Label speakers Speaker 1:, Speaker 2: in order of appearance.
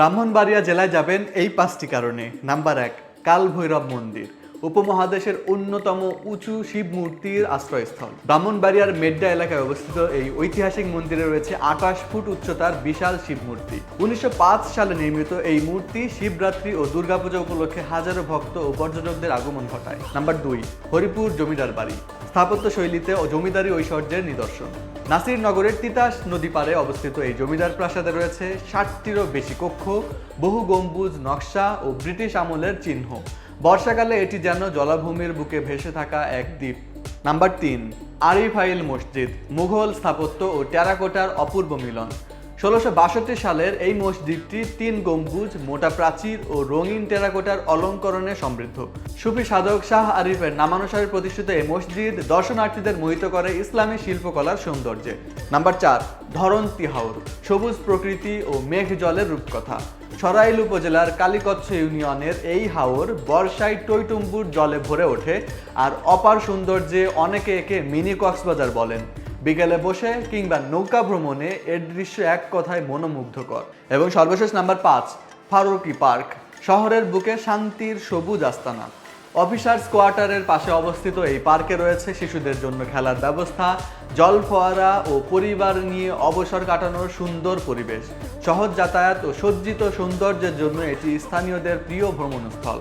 Speaker 1: ব্রাহ্মণবাড়িয়া জেলায় যাবেন এই পাঁচটি কারণে। নাম্বার এক কাল ভৈরব মন্দির। উপমহাদেশের অন্যতম উঁচু শিব মূর্তির আশ্রয়স্থল। ব্রাহ্মণবাড়িয়ার মেড্ডা এলাকায় অবস্থিত এই ঐতিহাসিক মন্দিরে রয়েছে আকাশ ফুট উচ্চতার বিশাল শিব মূর্তি। উনিশশো পাঁচ সালে নির্মিত এই মূর্তি শিবরাত্রি ও দুর্গাপূজা উপলক্ষে হাজারো ভক্ত ও পর্যটকদের আগমন ঘটায়। নাম্বার দুই, হরিপুর জমিদার বাড়ি। স্থাপত্য শৈলীতে ও জমিদারি ঐশ্বর্যের নিদর্শন। নাসিরনগরের তিতাস নদী পাড়ে অবস্থিত এই জমিদার প্রাসাদে রয়েছে ষাটটিরও বেশি কক্ষ, বহু গম্বুজ, নকশা ও ব্রিটিশ আমলের চিহ্ন। বর্ষাকালে এটি যেন জলাভূমির বুকে ভেসে থাকা এক দ্বীপ। নাম্বার তিন আরিফাইল মসজিদ, মুঘল স্থাপত্য ও টেরাকোটার অপূর্ব মিলন। ষোলোশো সালের এই মসজিদটি তিন গম্বুজ, মোটা প্রাচীর ও রঙিন টেরাকোটার অলঙ্করণে সমৃদ্ধ। সুফি সাধক শাহ আরিফের নামানুসারে প্রতিষ্ঠিত এই মসজিদ দর্শনার্থীদের মোহিত করে ইসলামী শিল্পকলার সৌন্দর্যে। নাম্বার চার ধরন্তি হাওর সবুজ প্রকৃতি ও মেঘ জলের রূপকথা। সরাইল উপজেলার কালীকচ্ছ ইউনিয়নের এই হাওর বর্ষায় টইটুম্বুর জলে ভরে ওঠে, আর অপার সৌন্দর্যে অনেকে একে মিনি কক্সবাজার বলেন। বিকেলে বসে কিংবা নৌকা ভ্রমণে এর দৃশ্য এক কথায় মনোমুগ্ধকর। এবং সর্বশেষ নাম্বার পাঁচ, ফারুকি পার্ক, শহরের বুকে শান্তির সবুজ আস্তানা। অফিসার্স কোয়ার্টারের পাশে অবস্থিত এই পার্কে রয়েছে শিশুদের জন্য খেলার ব্যবস্থা জল ফোয়ারা ও পরিবার নিয়ে অবসর কাটানোর সুন্দর পরিবেশ, সহজ যাতায়াত ও সজ্জিত সৌন্দর্যের জন্য এটি স্থানীয়দের প্রিয় ভ্রমণস্থল।